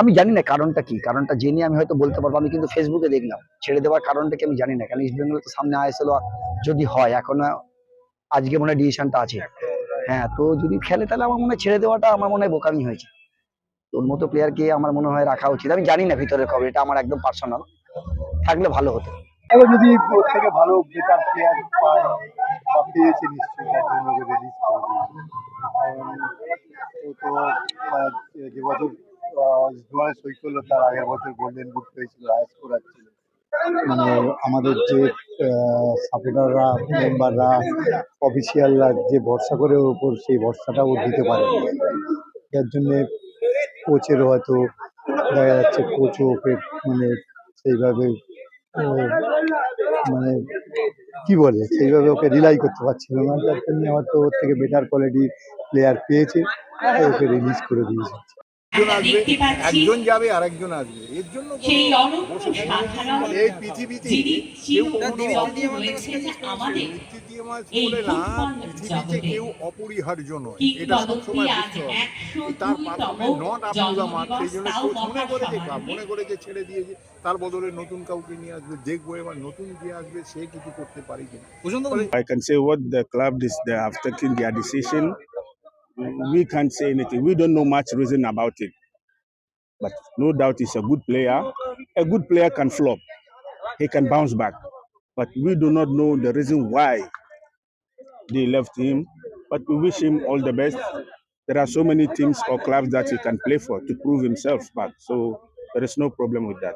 আমি জানি না কারণটা কি। কারণটা জেনে আমি হয়তো বলতে পারব, আমি কিন্তু ফেসবুকে দেখলাম। ছেড়ে দেওয়ার কারণটা কি আমি জানি না। কারণ ইস্ট বেঙ্গল তো সামনে আইএসএল যদি হয়, এখনও আজকে মনে হয় ডিসিশনটা আছে। হ্যাঁ তো যদি খেলে তাহলে আমার মনে হয় ছেড়ে দেওয়াটা আমার মনে হয় বোকামি হয়েছে। তোর মতো প্লেয়ারকে আমার মনে হয় রাখা উচিত। আমি জানি না ভিতরের খবর, এটা আমার একদম পার্সোনাল থাকলে ভালো হতো। এবার যদি ওর ভালো জোয়ারে সই করল তার আগের বছর গোল্ডেন বুট পেয়েছিল হাই স্কোর ছিল মানে আমাদের যে সাপোর্টাররা মেম্বাররা অফিসিয়ালরা যে ভরসা করে ওর উপর সেই ভরসাটা ও দিতে পারে। যার জন্যে কোচেরও হয়তো দেখা যাচ্ছে কোচও ওকে মানে সেইভাবে মানে কি বলে, সেইভাবে ওকে রিলাই করতে পারছিল না। যার জন্য হয়তো ওর থেকে বেটার কোয়ালিটি প্লেয়ার পেয়েছে ওকে রিলিজ করে দিয়েছে। একজন আসবে একজন যাবে আরেকজন আসবে। এর জন্য এই পৃথিবীতে কেউ বলে না পৃথিবীতে অপরিহার্য নয়। এটা সবসময় বুঝতে হবে তার নট সেই জন্য মনে করে যে মনে করে যে ছেড়ে দিয়েছে তার বদলে নতুন কাউকে নিয়ে আসবে দেখব এবার নতুন যে আসবে সে কিছু করতে পারে কিনা। I can say what the club is they have taken their decision. We can't say anything. We don't know much reason about it. But no doubt he's a good player. A good player can flop. He can bounce back. But we do not know the reason why they left him. But we wish him all the best. There are so many teams or clubs that he can play for to prove himself back. So there is no problem with that.